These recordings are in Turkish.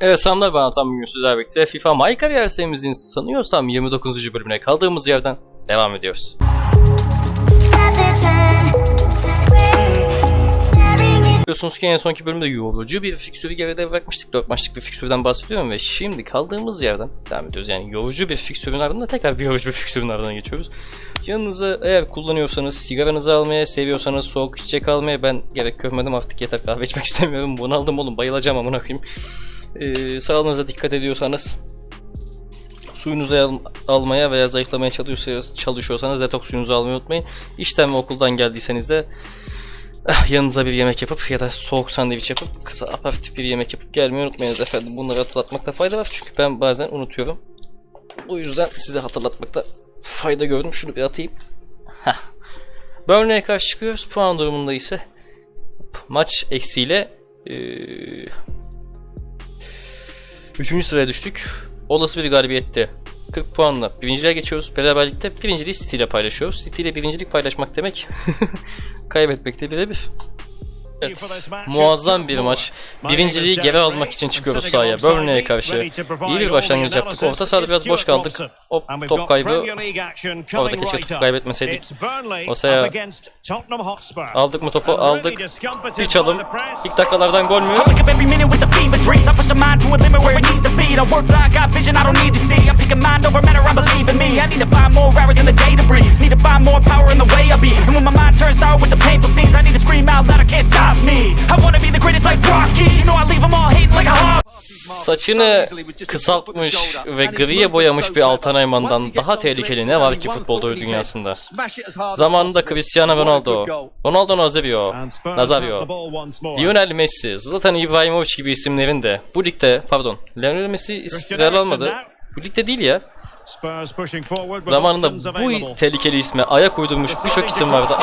Evet selamlar ben Atan bugün sizlerle birlikte FIFA My Career serimizin sanıyorsam 29. bölümüne kaldığımız yerden devam ediyoruz. Biliyorsunuz ki en sonki bölümde yorucu bir fiksürü geride bırakmıştık. 4 maçlık bir fiksürden bahsediyorum ve şimdi kaldığımız yerden devam ediyoruz. Yani yorucu bir fiksürün ardından tekrar bir yorucu bir fiksürün ardından geçiyoruz. Yanınıza eğer kullanıyorsanız, sigaranızı almaya, seviyorsanız soğuk içecek almaya ben gerek görmedim artık yeter kahve içmek istemiyorum. Bunu aldım oğlum bayılacağım amına koyayım. Ee, sağlığınıza dikkat ediyorsanız suyunuzu al- almaya veya zayıflamaya çalışıyorsanız, çalışıyorsanız detoks suyunuzu almayı unutmayın. İşten ve okuldan geldiyseniz de ah, yanınıza bir yemek yapıp ya da soğuk sandviç yapıp kısa aperatif bir yemek yapıp gelmeyi unutmayınız efendim. Bunları hatırlatmakta fayda var çünkü ben bazen unutuyorum. Bu yüzden size hatırlatmakta fayda gördüm. Şunu bir atayım. Heh. Burnley'e karşı çıkıyoruz. Puan durumunda ise maç eksiyle eee Üçüncü sıraya düştük. Olası bir galibiyette 40 puanla birinciliğe geçiyoruz. Beraberlikte birinciliği City ile paylaşıyoruz. City ile birincilik paylaşmak demek kaybetmekte birebir. Evet, muazzam bir maç. Birinciliği geri almak için çıkıyoruz sahaya. Burnley'e karşı. İyi bir başlangıç yaptık. Orta sahada biraz boş kaldık. Hop, top kaybı. Orada keşke top kaybetmeseydik. Osea aldık mı topu? Aldık. Bir çalım. İlk dakikalardan gol mü? I Saçını kısaltmış ve griye boyamış bir Altan Ayman'dan daha tehlikeli ne var ki futbol dünyasında? Zamanında Cristiano Ronaldo, Ronaldo Nazario, Nazario, Lionel Messi, Zlatan İbrahimovic gibi isimlerin de bu ligde, pardon, Lionel Messi istiklal almadı. Bu ligde değil ya. Zamanında bu tehlikeli isme ayak uydurmuş birçok isim vardı.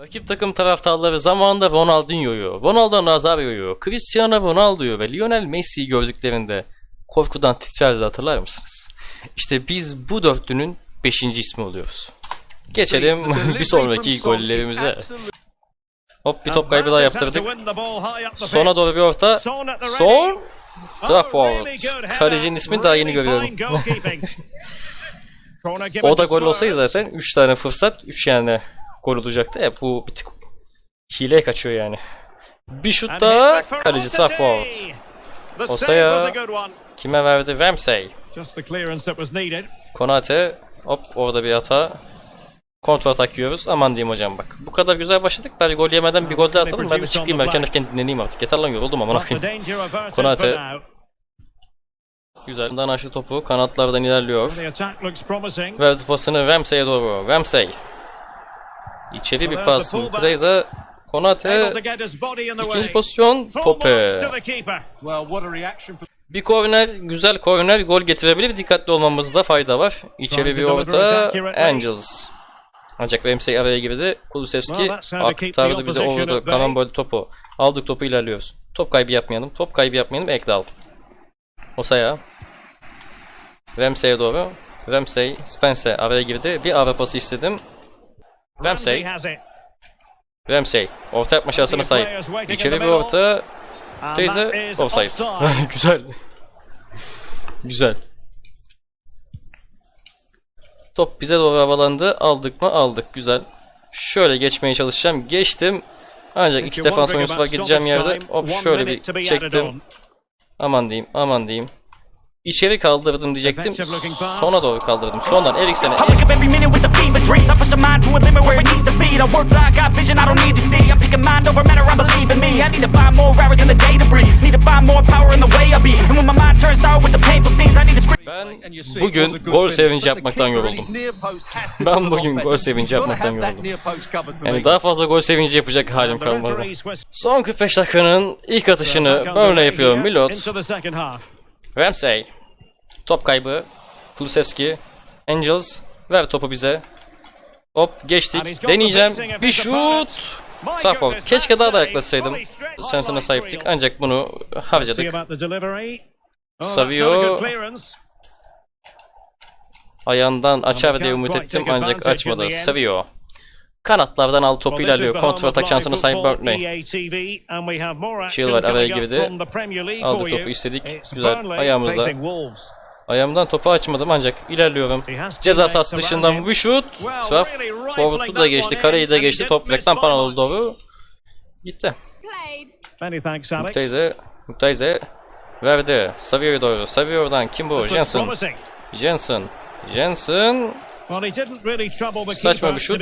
Rakip takım taraftarları zamanında Ronaldinho'yu, Ronaldo Nazario'yu, Cristiano Ronaldo'yu ve Lionel Messi'yi gördüklerinde korkudan titrerdi hatırlar mısınız? İşte biz bu dörtlünün 5. ismi oluyoruz. Geçelim bir sonraki gollerimize. Hop bir top kaybı daha yaptırdık. Sona doğru bir orta. Son. Trafford. Kalecinin ismini daha yeni görüyorum. O da gol olsaydı zaten 3 tane fırsat 3 yani gol olacaktı. E, bu bir tık hileye kaçıyor yani. Bir şut daha kaleci Trafford. Osea. Kime verdi? Ramsey. Konate. Hop orada bir hata. Kontra atak yiyoruz. Aman diyeyim hocam bak. Bu kadar güzel başladık. Bari gol yemeden bir gol daha atalım. Ben de çıkayım erken erken dinleneyim artık. Yeter lan yoruldum aman akıyım. Konate. Güzel. Bundan açtı topu. Kanatlardan ilerliyor. Verdi pasını Ramsey'e doğru. Ramsey. İçeri bir pas. Mukdeyza. Konate. İkinci pozisyon. Pope. Bir korner, güzel korner gol getirebilir. Dikkatli olmamızda fayda var. İçeri bir orta. Angels. Ancak Ramsey araya girdi. Kulusevski aktardı bize overdu. Karambol topu. Aldık topu ilerliyoruz. Top kaybı yapmayalım. Top kaybı yapmayalım. Ekdal. Osaya. Ramsey'e doğru. Ramsey, Spence araya girdi. Bir ara pası istedim. Ramsey. Ramsey. Orta yapma şansına sahip. İçeri bir orta. Teyze offside. Güzel. Güzel. Top bize doğru havalandı. Aldık mı? Aldık. Güzel. Şöyle geçmeye çalışacağım. Geçtim. Ancak iki defans oyuncusu var gideceğim yerde. Hop şöyle bir çektim. Aman diyeyim. Aman diyeyim. İçeri kaldırdım diyecektim. Sona doğru kaldırdım. Sondan Eriksen'e. I wake up every minute with the fever dreams. I push my mind to a limit where it needs to be. I work like I got vision I don't need to see. I'm picking mind over matter, I believe in me. I need to find more hours in the day to breathe. Need to find more power in the way I be. And when my mind turns sour with the painful scenes, I need to scream. Ben bugün gol sevinci yapmaktan yoruldum. Ben bugün gol sevinci yapmaktan yoruldum. Yani daha fazla gol sevinci yapacak halim kalmadı. Son 45 dakikanın ilk atışını böyle yapıyor Milot. Ramsey. Top kaybı. Kulusevski. Angels. Ver topu bize. Hop geçtik. Deneyeceğim. Bir şut. Sağ forward. Keşke daha da yaklaşsaydım. Şansına sahiptik ancak bunu harcadık. Savio. Ayağından açar diye umut ettim ancak açmadı. Savio. Kanatlardan aldı topu ilerliyor. Kontra atak şansına sahip Burnley. Chilwell araya girdi. Aldık topu istedik. Güzel. Ayağımızla. Ayağımdan topu açmadım ancak ilerliyorum. Ceza sahası dışından bir şut. Traf. Forward'u da geçti. Kareyi de geçti. Top reklam panoları doğru. Gitti. Played. Muktayze. Muktayze. Verdi. Savio'ya doğru. Savio'dan kim bu? Jensen. Jensen. Jensen. Saçma bir şut.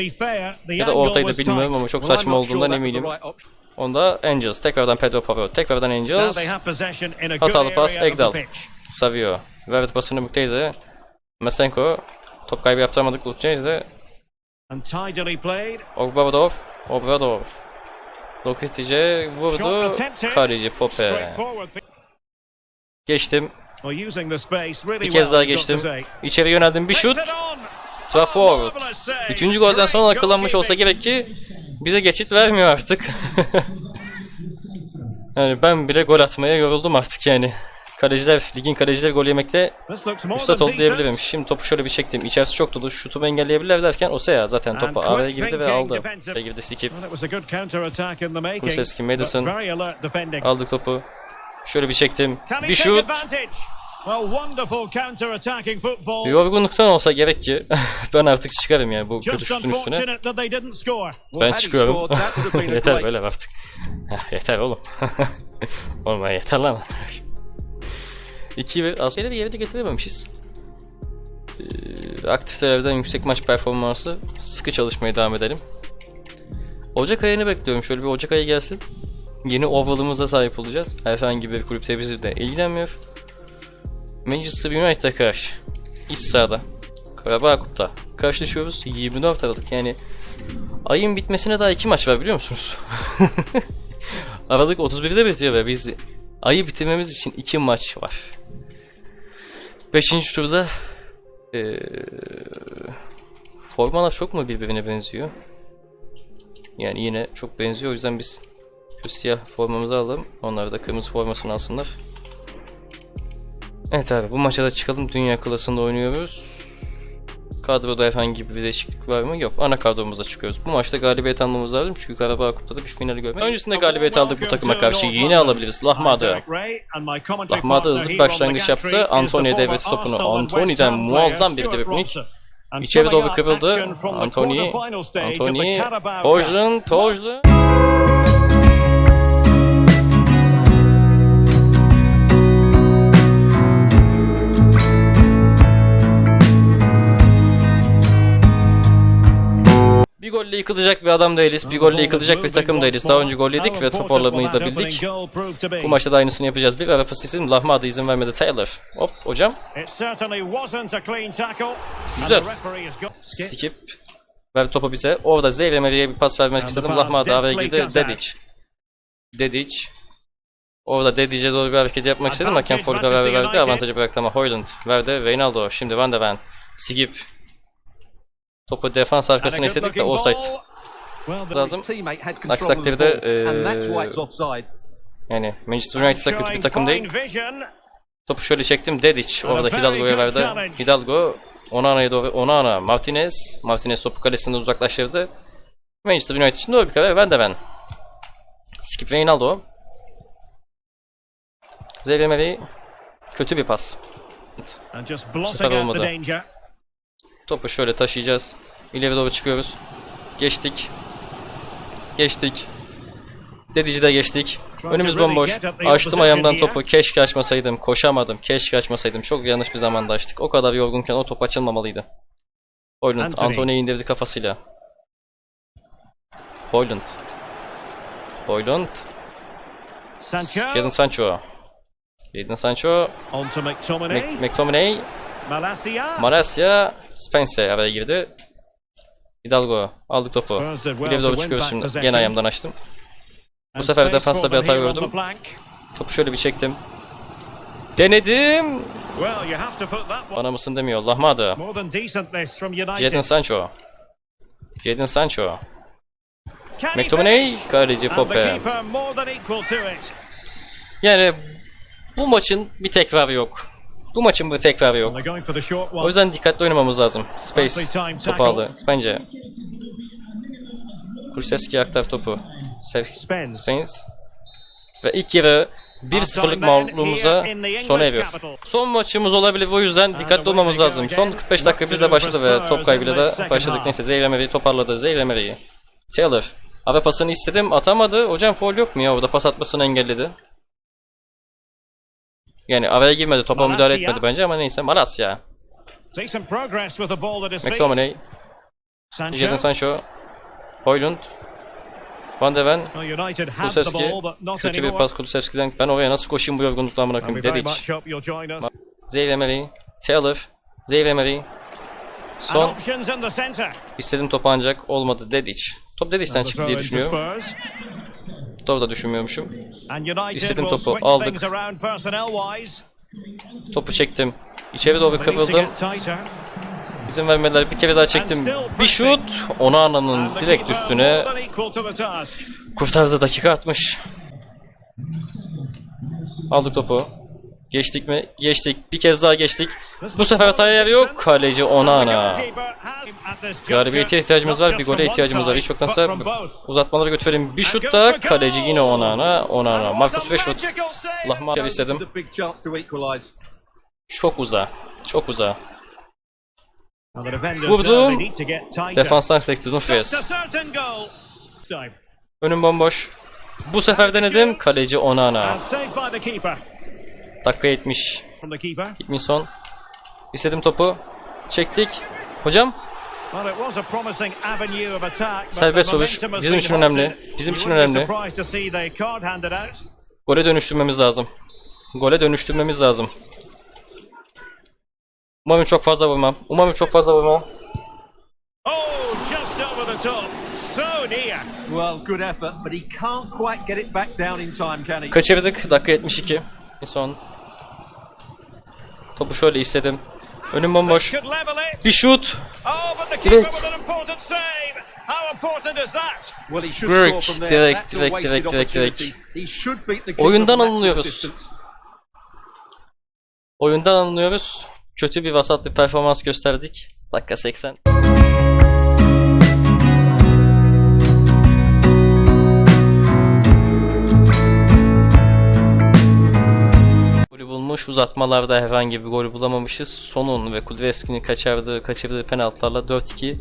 Ya da ortaydı bilmiyorum ama çok saçma olduğundan eminim. Onda Angels. Tekrardan Pedro Pablo. Tekrardan Angels. Hatalı pas Egdal. Savio. Verdi pasını Muktayze. Masenko. Top kaybı yaptıramadık Muktayze. Obradov. Obradov. Lokitice vurdu. Kaleci Pope. Geçtim. Bir kez daha geçtim. İçeri yöneldim. Bir şut. Trafford. Üçüncü golden sonra akıllanmış olsa gerek ki bize geçit vermiyor artık. yani ben bile gol atmaya yoruldum artık yani. Kaleciler, ligin kalecileri gol yemekte üstad oldu diyebilirim. Şimdi topu şöyle bir çektim. İçerisi çok dolu. Şutumu engelleyebilirler derken Osea zaten topu araya girdi ve aldı. Ve girdi skip. Kulusevski, Madison. Aldık topu. Şöyle bir çektim. Bir şut. Yorgunluktan olsa gerek ki ben artık çıkarım yani bu kötü şutun üstüne. Ben çıkıyorum. yeter böyle artık. Yeter oğlum. oğlum yeter lan. 2 ve askerleri yerine getirememişiz. Ee, aktiflerden yüksek maç performansı sıkı çalışmaya devam edelim. Ocak ayını bekliyorum. Şöyle bir Ocak ayı gelsin. Yeni overall'ımıza sahip olacağız. Herhangi bir kulüpte bizi de ilgilenmiyor. Manchester United'a karşı iç sahada Karabağ Kup'ta karşılaşıyoruz. 24 Aralık yani ayın bitmesine daha iki maç var biliyor musunuz? Aralık 31'de bitiyor ve biz ayı bitirmemiz için iki maç var. Beşinci turda ee, formalar çok mu birbirine benziyor? Yani yine çok benziyor o yüzden biz şu siyah formamızı alalım. Onlar da kırmızı formasını alsınlar. Evet abi bu maça da çıkalım. Dünya klasında oynuyoruz. Kadroda herhangi bir değişiklik var mı? Yok. Ana kadromuza çıkıyoruz. Bu maçta galibiyet almamız lazım çünkü Karabağ Kup'ta bir finali görmek. Öncesinde galibiyet aldık bu takıma karşı. Yine alabiliriz. Lahmada. Lahmada hızlı başlangıç yaptı. Anthony devretti topunu. Anthony'den muazzam bir dribling. İçeri doğru kırıldı. Anthony, Anthony, Tojlun, Tojlun. Bir golle yıkılacak bir adam değiliz. Bir golle yıkılacak bir takım değiliz. Daha önce gol yedik ve toparlamayı da bildik. Bu maçta da aynısını yapacağız. Bir ara pas istedim. Lahmada izin vermedi Taylor. Hop hocam. Güzel. Skip. Ver topu bize. Orada Zeyremel'e bir pas vermek istedim. Lahmada araya girdi. Dedic. Dedic. Orada Dedic'e doğru bir hareket yapmak istedim. Hakem kararı verdi. Avantajı bıraktı ama Hoyland verdi. Reynaldo. Şimdi Van de Ven. Skip. Topu defans arkasına istedik de offside. lazım. Aksi takdirde yani Manchester United da kötü bir takım değil. Topu şöyle çektim. Dedic orada Hidalgo'ya verdi. Hidalgo Onana'ya doğru Onana Martinez. Martinez topu kalesinden uzaklaştırdı. Manchester United için doğru bir karar. Ben de ben. Skip Reynaldo. Zevlemeli kötü bir pas. Süper olmadı. Topu şöyle taşıyacağız. İleri doğru çıkıyoruz. Geçtik. Geçtik. Dedici de geçtik. Önümüz bomboş. Açtım ayağımdan topu. Keşke açmasaydım. Koşamadım. Keşke açmasaydım. Çok yanlış bir zamanda açtık. O kadar yorgunken o top açılmamalıydı. Hoyland. Anthony. Anthony'yi indirdi kafasıyla. Hoyland. Hoyland. Jadon Sancho. Jadon Sancho. McTominay. McTominay. Spence araya girdi. Hidalgo. Aldık topu. İleri doğru çıkıyoruz şimdi. Gene ayağımdan açtım. And sefer defansta bir hata gördüm. Topu şöyle bir çektim. Denedim. Bana mısın demiyor. United. Jadon Sancho. Jadon Sancho. McTominay, kaleci Pope. Yani bu maçın bir tekrarı yok. Bu maçın bir tekrarı yok. O yüzden dikkatli oynamamız lazım. Space topu aldı. Bence. Kulusevski aktar topu. Spence. Ve ilk yarı 1-0'lık mağlubluğumuza sona eriyor. Son maçımız olabilir o yüzden dikkatli olmamız lazım. Son 45 dakika bize başladı ve top kaybıyla da başladık. Neyse Zeyre Emery'i toparladı. Zeyre Emery'i. Taylor. Ara pasını istedim atamadı. Hocam foul yok mu ya? Orada pas atmasını engelledi. Yani araya girmedi. Topa müdahale etmedi bence ama neyse. Malasya. McTominay. Jadon Sancho. Hoylund. Van de Ven. Kulusevski. Kötü bir pas Kulusevski'den. Ben oraya nasıl koşayım bu hope you'll join us. Zeyre Emery. Taylor. Zeyre Emery. Son. İstediğim topu ancak olmadı Dedic. Top Dedic'ten çıktı diye düşünüyorum. Doğru da düşünmüyormuşum. Will topu aldık. Topu çektim. İçeri doğru tighter. İzin vermediler. Bir kere daha çektim. Bir şut. Onana'nın And the direkt üstüne kurtardı. Dakika 60. Aldık topu. Geçtik mi? Geçtik. Bir kez daha geçtik. Bu sefer hataya yer yok. Kaleci Onana. Galibiyete ihtiyacımız var. Bir gole ihtiyacımız var. Hiç yoktansa uzatmaları götürelim. Bir şut da kaleci yine Onana. Onana. Marcus Rashford. Mahvet istedim. Çok uza. Çok uza. Vurdum. Defanstan sekti Dumfries. Önüm bomboş. Bu sefer denedim. Kaleci Onana. Dakika 70. From the keeper. Son. İstedim topu. Çektik. Hocam Serbest has Bizim için önemli. Bizim için önemli. gole dönüştürmemiz lazım. Gole dönüştürmemiz lazım. Umarım çok fazla vurmam. Umarım çok fazla vurmam. Oh? Kaçırdık. Dakika 72. Son. Topu şöyle istedim. Önüm bomboş. İt. Bir şut. Oh, Direkt. Direkt, direkt, direkt, direkt, direkt, direkt. Oyundan alınıyoruz. Oyundan alınıyoruz. Kötü bir vasat bir performans gösterdik. Dakika 80. Golü bulmuş. Uzatmalarda herhangi bir gol bulamamışız. Sonun ve Kudreski'nin kaçırdığı, kaçırdığı penaltılarla 4-2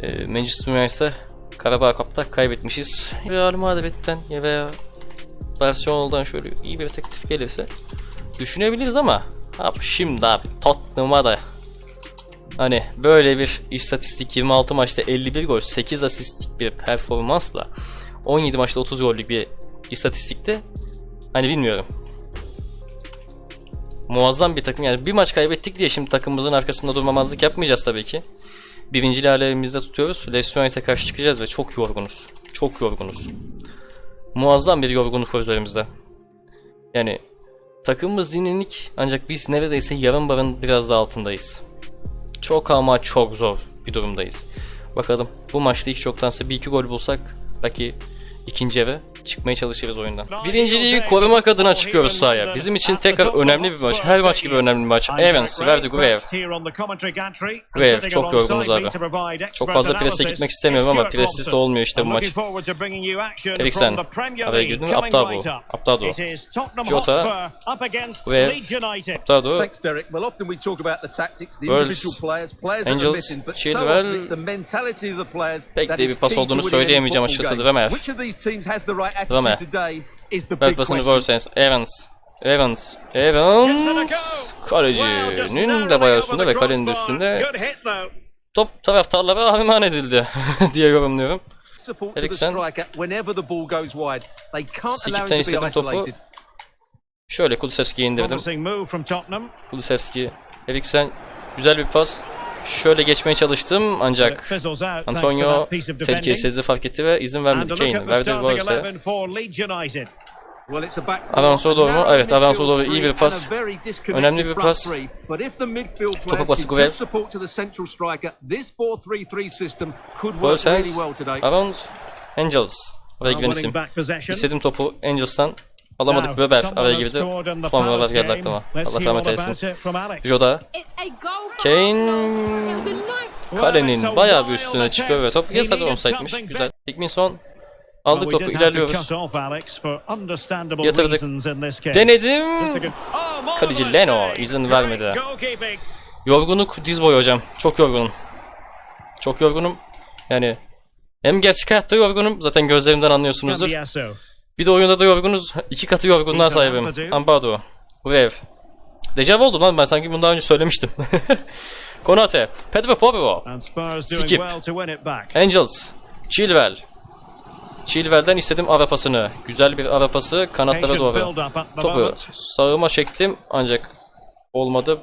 e, Manchester United'a Karabağ Cup'ta kaybetmişiz. Real Madrid'den ya veya Barcelona'dan şöyle iyi bir teklif gelirse düşünebiliriz ama abi şimdi abi Tottenham'a da hani böyle bir istatistik 26 maçta 51 gol 8 asistlik bir performansla 17 maçta 30 gollük bir istatistikte hani bilmiyorum muazzam bir takım yani bir maç kaybettik diye şimdi takımımızın arkasında durmamazlık yapmayacağız tabii ki. Birinciliği hala elimizde tutuyoruz. Leicester United'e karşı çıkacağız ve çok yorgunuz. Çok yorgunuz. Muazzam bir yorgunluk var üzerimizde. Yani takımımız dinlenik ancak biz neredeyse yarım barın biraz da altındayız. Çok ama çok zor bir durumdayız. Bakalım bu maçta hiç çoktansa bir iki gol bulsak belki ikinci eve çıkmaya çalışırız oyundan. Birinciliği korumak adına çıkıyoruz sahaya. Bizim için tekrar önemli bir maç. Her maç gibi önemli bir maç. Evans verdi Guev. Guev çok yorgunuz abi. Çok fazla prese gitmek istemiyorum ama pressiz de olmuyor işte bu maç. Eriksen. Araya girdi mi? Abdabo. Abdabo. Jota. Guev. Abdado. Thanks, Derek. Well, often we talk about the tactics, the Wolves, individual players, players that are Angels, missing, but so Chilwell. often it's the mentality of the players Pek that de bir pas olduğunu söyleyemeyeceğim açıkçası. game. Pasını question. Volsens. Evans. Evans. Evans. Kalecinin de bayağı üstünde ve kalenin de üstünde. Top taraftarlara armağan edildi diye yorumluyorum. Eriksen. striker whenever the ball goes wide. They can't allow Skip'ten him to be istedim topu. Şöyle Kulusevski'ye indirdim. Kulusevski. Eriksen. Güzel bir pas. Şöyle geçmeye çalıştım ancak Antonio defending. sezdi fark etti ve izin vermedi Kane. Verdi starting Volse. 11 for Leeds United. Well, it's a back Avansola doğru mu? Evet, the Avansola doğru iyi bir pas. Önemli bir pas. players pası give Guev. good support to the central striker, this 4-3-3 system could work Volsens. really well today. Around. Angels. Oraya possession. İstediğim topu Angels'tan alamadık. Weber araya girdi. Son Weber geldi aklıma. Allah rahmet eylesin. it from Alex. Joda. It's a goal for Kane Kalenin bayağı bir üstüne çıkıyor ve top yasada something Güzel. Hikminson Well, aldık topu ilerliyoruz. Yatırdık. Denedim. Oh, Kaleci Leno izin vermedi. Yorgunluk diz boyu hocam. Çok yorgunum. Çok yorgunum. Yani hem gerçek hayatta yorgunum. Zaten gözlerimden anlıyorsunuzdur. Bir de oyunda da yorgunuz. İki katı yorgunluğa sahibim. Ampado. Uev. Dejavu oldum lan ben sanki bunu daha önce söylemiştim. Konate. Pedro Porro. Skip. Angels. Chilwell. Chilwell'den istedim ara pasını. Güzel bir ara pası kanatlara doğru. Topu sağıma çektim ancak olmadı.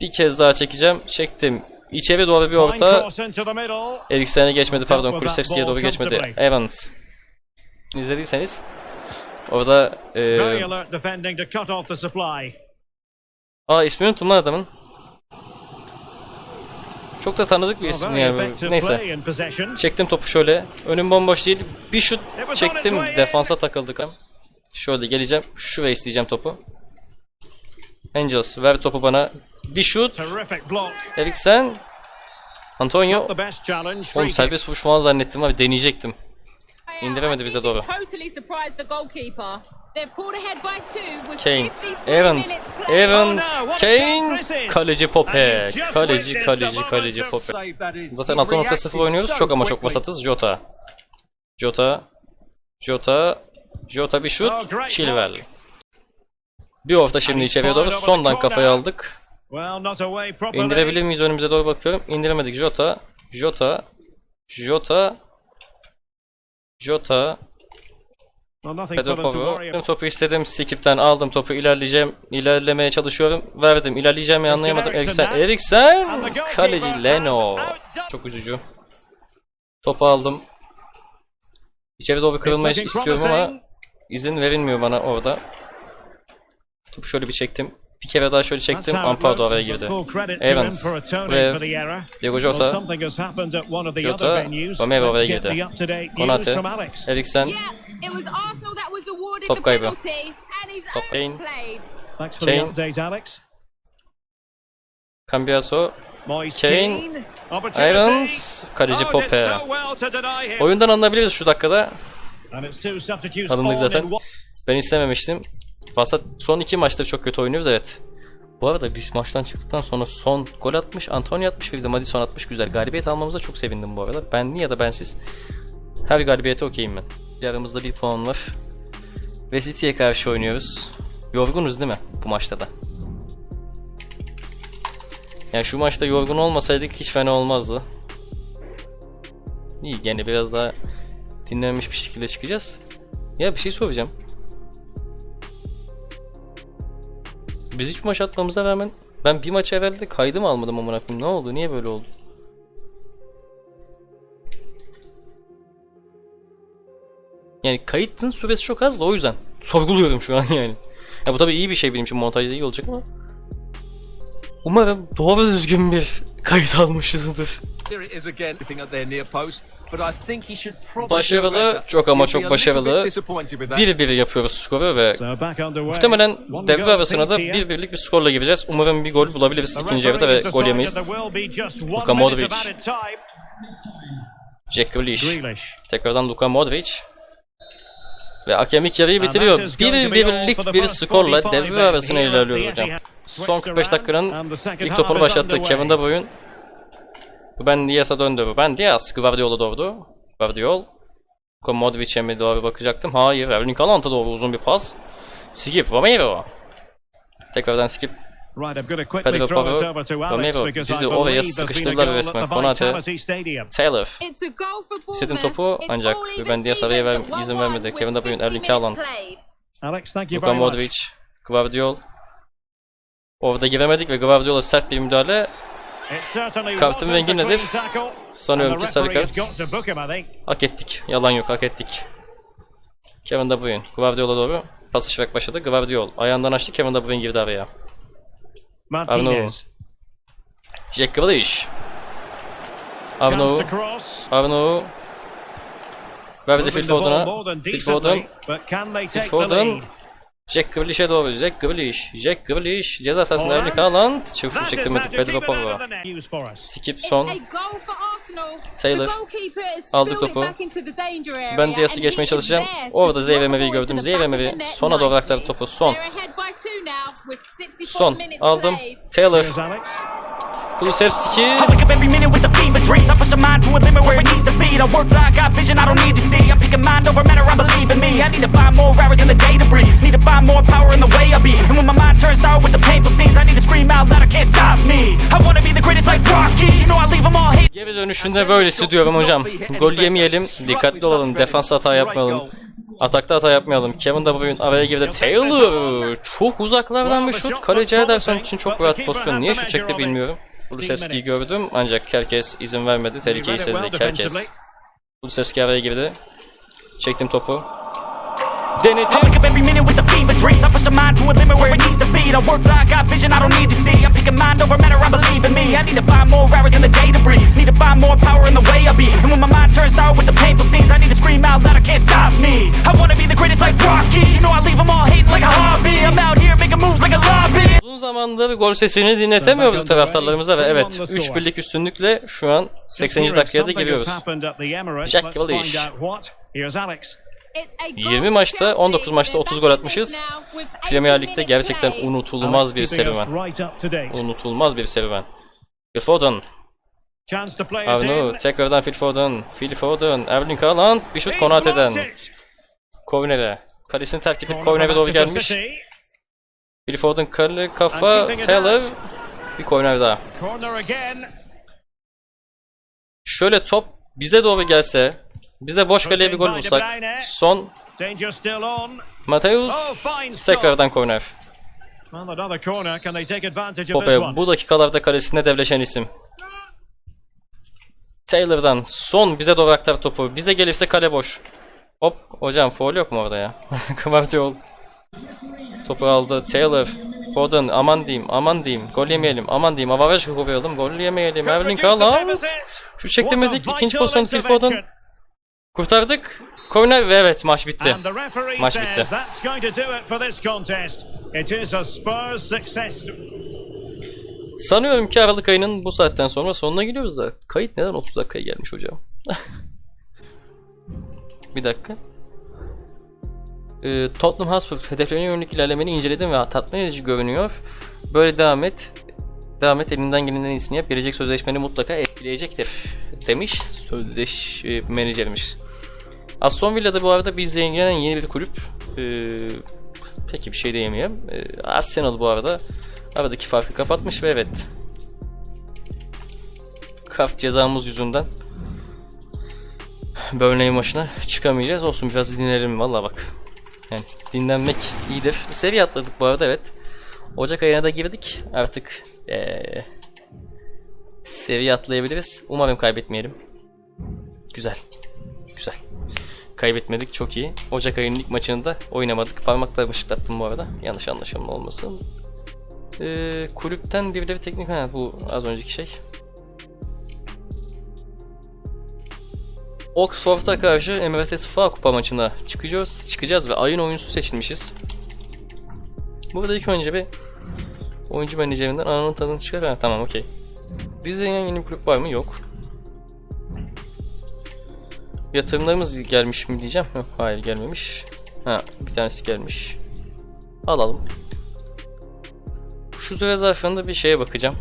Bir kez daha çekeceğim. Çektim. İçeri doğru bir orta. Eriksen'e geçmedi pardon. Ball doğru geçmedi. Evans. İzlediyseniz orada e. Aa ismini unuttum lan adamın. Çok da tanıdık bir isim yani. Neyse. Çektim topu şöyle. Önüm bomboş değil. Bir şut çektim. Defansa takıldık. Şöyle geleceğim. Şuraya isteyeceğim topu. Angels ver topu bana. Bir şut. Eriksen. Antonio. Oğlum serbest vuruş falan zannettim abi deneyecektim. İndiremedi bize doğru. Kane. 53 Evans. Evans. Oh Kane. Kaleci Pope. Kaleci kaleci kaleci. Pope. Zaten He 6.0 reacted oynuyoruz. Çok ama çok vasatız. Jota. Jota. Jota. Jota bir şut. Oh, Chilwell. Bir orta şimdi içeriye doğru. Sondan kafayı aldık. İndirebilir miyiz önümüze doğru bakıyorum. İndiremedik. Jota. Jota. Jota. Jota. Well, nothing Pedro for them to Porro. Worry about. Topu istedim. Skip'ten aldım topu. ilerleyeceğim. İlerlemeye çalışıyorum. Verdim. İlerleyeceğim anlayamadım. Eriksen Eriksen. Kaleci Leno. Çok üzücü. Topu aldım. İçeri doğru kırılmayı istiyorum ama izin verilmiyor bana orada. Topu şöyle bir çektim. Bir kere daha şöyle That's çektim. Ampado araya girdi. full credit to him Evans. Ve for the error. Diego Well, Jota. something has happened at one of the Jota. other venues. Romero Let's oraya get girdi. the up-to-date news Konate. from Alex. Eriksen. Yeah, it was Arsenal that was awarded Top the kaybı. penalty, and he's Top only Kane. played. Thanks for Kane. the update, Alex. Cambiaso. Kane. Evans. Kaleci Oh, did Pope. so well to deny him. Oyundan anlayabiliriz şu dakikada. Alındık zaten. Ben istememiştim. Vasat son iki maçta çok kötü oynuyoruz evet. Bu arada biz maçtan çıktıktan sonra son gol atmış, Antonio atmış bir de Madison atmış. Güzel. Galibiyet almamıza çok sevindim bu arada. Benli ya da bensiz. Her galibiyete okeyim ben. Aramızda bir puan var. Ve City'ye karşı oynuyoruz. Yorgunuz değil mi bu maçta da? Yani şu maçta yorgun olmasaydık hiç fena olmazdı. İyi gene biraz daha dinlenmiş bir şekilde çıkacağız. Ya bir şey soracağım. Biz hiç maç atmamıza rağmen ben bir maç evvelde kaydı mı almadım amına koyayım? Ne oldu? Niye böyle oldu? Yani kayıtın süresi çok az da o yüzden sorguluyorum şu an yani. Ya bu tabii iyi bir şey benim için montajda iyi olacak ama Umarım doğru düzgün bir kayıt almışızdır. Başarılı, çok ama çok başarılı. bit disappointed with that. 1-1 yapıyoruz skoru ve muhtemelen devre arasına da apiece here. 1-1'lik bir skorla gireceğiz. Umarım bir gol bulabiliriz ikinci yarıda ve gol yemeyiz. Luka Modric. Jack Grealish. Tekrardan Luka Modric. Ve hakem ilk yarıyı bitiriyor. that is going to be all for 1-1'lik the bir skorla 45 devre arasına ilerliyoruz hocam. Son 45 dakikanın ilk topunu başlattı. Kevin De Bruyne. Ben Diaz'a döndü. Ben Diaz. Guardiola doğru. Guardiol. Luka Modric'e mi doğru bakacaktım. Hayır. Erling Haaland'a doğru uzun bir pas. Skip. Romero. Tekrardan skip. Pedro Alex Romero, bizi oraya sıkıştırdılar resmen. Konate. Taylor. Bournemouth. topu ancak only Ben this Diaz araya ver, izin vermedi. Kevin De Bruyne, 50 Erling Haaland. Luka. Modric. Guardiol. Orada giremedik ve Guardiola sert bir müdahale. Rengi a nedir? Sanıyorum ki sarı kart. Hak ettik. Yalan yok hak ettik. Kevin De Bruyne. Guardiola doğru. Pas işaret başladı. Guardiol. Ayağından açtı. Kevin De Bruyne girdi araya. Martinez. Jack Grealish. Arnaud. Arnaud. Verdi Phil Foden'a. Phil Foden. Phil Foden. Jack Grealish'e doğru. Jack Grealish. Jack Grealish. Ceza sahasında Erling Haaland. İs çektirmedik. how to Pedro. Skip son. Taylor The goalkeeper has aldı spilled it topu. back into the danger area Ben Diaz'ı geçmeye çalışacağım. Orada slot Zeyve the Mevi'yi ball into gördüm. the Zeyve back of Mevi the net sona doğru aktardı topu. Son. They're ahead by two now with 64 Son. minutes Aldım. Taylor. Kulusevski. I wake up every minute with a fever dreams. I push my mind to a limit where it needs to be. I work like got vision I don't need to see. I'm picking mind over matter, I believe in me. I need to find more hours in the day to breathe. Need to find more power in the way I be. And when my mind turns sour with the painful scenes, I need to scream out loud, I can't stop me. I wanna be the greatest like Rocky. You know I leave them all hate. Geri dönüşünde böylesi diyorum hocam. Gol yemeyelim, dikkatli olalım, defans hata yapmayalım. Atakta hata yapmayalım. Kevin De Bruyne araya girdi. Taylor çok uzaklardan bir şut. Kaleci Ederson için çok rahat pozisyon. Niye şut çekti bilmiyorum. Kulusevski'yi gördüm ancak herkes izin vermedi. Tehlikeyi Read it well sezdi herkes. Kulusevski araya girdi. Çektim topu. Denedi. I wake up every minute with the fever dreams. I push my mind to a limit where it needs to be. I work like got vision I don't need to see. I'm picking mind over matter, I believe in me. I need to find more hours in the day to breathe. Need to find more power in the way I be. And when my mind turns sour with the painful scenes, I need to scream out loud, I can't stop me. I wanna be the greatest like Rocky. You know I leave them all hating like a hobby. I'm out here making moves like a lobby. Uzun zamandır gol sesini dinletemiyordu taraftarlarımıza ve evet 3 birlik üstünlükle şu an 80. dakikaya da giriyoruz. Jack Grealish. Here's Alex. It's a goal 20 for maçta, Chelsea. 19 maçta They're 30 gol atmışız. this now with 80 Premier Lig'de gerçekten unutulmaz bir serüven. Unutulmaz bir serüven. Phil Foden. İn. tekrardan Phil Foden. Phil Foden. Erling Haaland. Bir şut Konate'den. Korner'e. Kalesini terk edip back doğru gelmiş. Phil Foden kale kafa. out. Bir korner daha. Şöyle top bize doğru gelse. Bize boş kaleye bir gol bulsak. Son. Mateus. Oh. Tekrardan korner. Pope bu dakikalarda kalesinde devleşen isim. Taylor'dan son bize doğru aktar topu. Bize gelirse kale boş. Hop hocam foul yok mu orada ya? Kıvartıyor. Topu aldı Taylor. Foden aman diyeyim aman diyeyim. Gol yemeyelim aman diyeyim. Avaraj kovalım. Gol yemeyelim. Erling Haaland. Şu çektirmedik. İkinci pozisyon Phil Foden. Kurtardık. Korner ve evet maç bitti. Maç bitti. Sanıyorum ki Aralık ayının bu saatten sonra sonuna geliyoruz da. Kayıt neden 30 dakikaya gelmiş hocam? bir dakika. Ee, Tottenham Hotspur hedeflerine yönelik ilerlemeni inceledim ve tatmin edici görünüyor. Böyle devam et. Devam et elinden gelenin en iyisini yap. Gelecek sözleşmeni mutlaka etkileyecektir. Demiş sözleş menajerimiz. Aston Villa'da bu arada bizle ilgilenen yeni bir kulüp. Ee, peki bir şey diyemeyeyim. Ee, Arsenal bu arada aradaki farkı kapatmış ve evet. Kart cezamız yüzünden Burnley maçına çıkamayacağız. Olsun biraz dinlenelim valla bak. Yani dinlenmek iyidir. Seviye atladık bu arada evet. Ocak ayına da girdik. Artık ee, seviye atlayabiliriz. Umarım kaybetmeyelim. Güzel. Güzel. Kaybetmedik çok iyi. Ocak ayının ilk maçını da oynamadık. Parmaklarımı şıklattım bu arada. Yanlış anlaşılma olmasın. Ee, kulüpten birileri teknik ha bu az önceki şey. Oxford'a karşı Emirates FA Kupa maçına çıkacağız. Çıkacağız ve ayın oyuncusu seçilmişiz. Burada ilk önce bir oyuncu menajerinden ananın tadını çıkar. Ha, tamam okey. Bizde yine yeni bir kulüp var mı? Yok. Yatırımlarımız gelmiş mi diyeceğim. Yok, hayır gelmemiş. Ha, bir tanesi gelmiş. Alalım. Şu süre zarfında bir şeye bakacağım.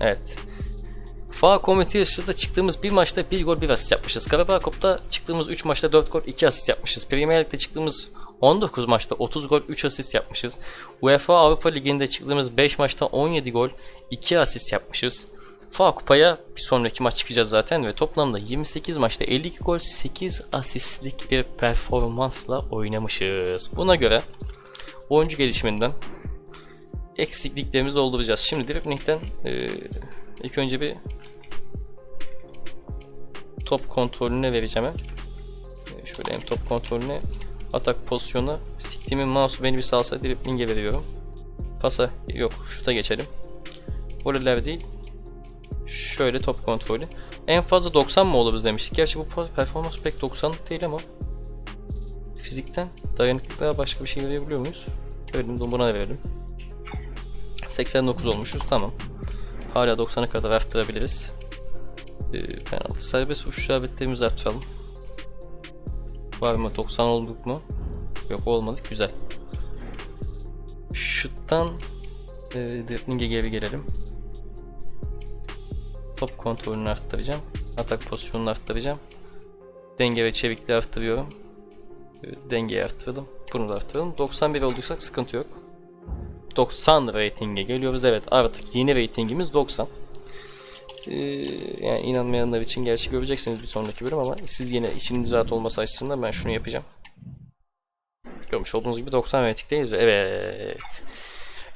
Evet. FA komite yarışında çıktığımız bir maçta 1 gol 1 asist yapmışız. Karabağ Cup'ta çıktığımız 3 maçta 4 gol 2 asist yapmışız. Premier Lig'de çıktığımız 19 maçta 30 gol 3 asist yapmışız. UEFA Avrupa Ligi'nde çıktığımız 5 maçta 17 gol 2 asist yapmışız. FA Kupa'ya bir sonraki maç çıkacağız zaten ve toplamda 28 maçta 52 gol 8 asistlik bir performansla oynamışız. Buna göre oyuncu gelişiminden eksikliklerimizi dolduracağız. Şimdi Dribbling'den e, ilk önce bir top kontrolüne vereceğim. E, şöyle hem top kontrolüne atak pozisyonu siktiğimin mouse'u beni bir salsa Dribbling'e veriyorum. Pasa yok şuta geçelim. Voleler değil. Şöyle top kontrolü. En fazla 90 mı olabilir demiştik. Gerçi bu performans pek 90 değil ama fizikten dayanıklılığa başka bir şey verebiliyor muyuz? Verelim buna verelim. 89 olmuşuz tamam. Hala 90'a kadar arttırabiliriz. Ee, penaltı serbest vuruş isabetlerimizi arttıralım. Var mı 90 olduk mu? Yok olmadık güzel. Şuttan e, dribling'e geri gelelim. Top kontrolünü arttıracağım. Atak pozisyonunu arttıracağım. Denge ve çevikliği arttırıyorum. Dengeyi arttırdım. Bunu da arttırdım. 91 olduysak sıkıntı yok. 90 ratinge geliyoruz. Evet artık yeni ratingimiz 90. Ee, yani inanmayanlar için gerçi göreceksiniz bir sonraki bölüm ama siz yine içiniz rahat olması açısından ben şunu yapacağım. Görmüş olduğunuz gibi 90 ratingdeyiz ve evet.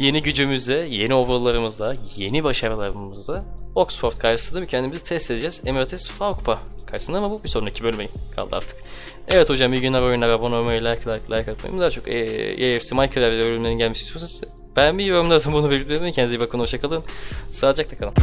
Yeni gücümüzle, yeni overall'larımızla, yeni başarılarımızla Oxford karşısında bir kendimizi test edeceğiz. Emirates Avrupa karşısında ama bu bir sonraki bölüme kaldı artık. Evet hocam iyi günler oyunlara abone olmayı, like, like, like atmayı. Daha çok e, AFC Minecraft ve bölümlerin gelmesi istiyorsanız beğenmeyi, yorumlarda bunu belirtmeyi Kendinize iyi bakın, hoşçakalın. Sağlıcakla kalın.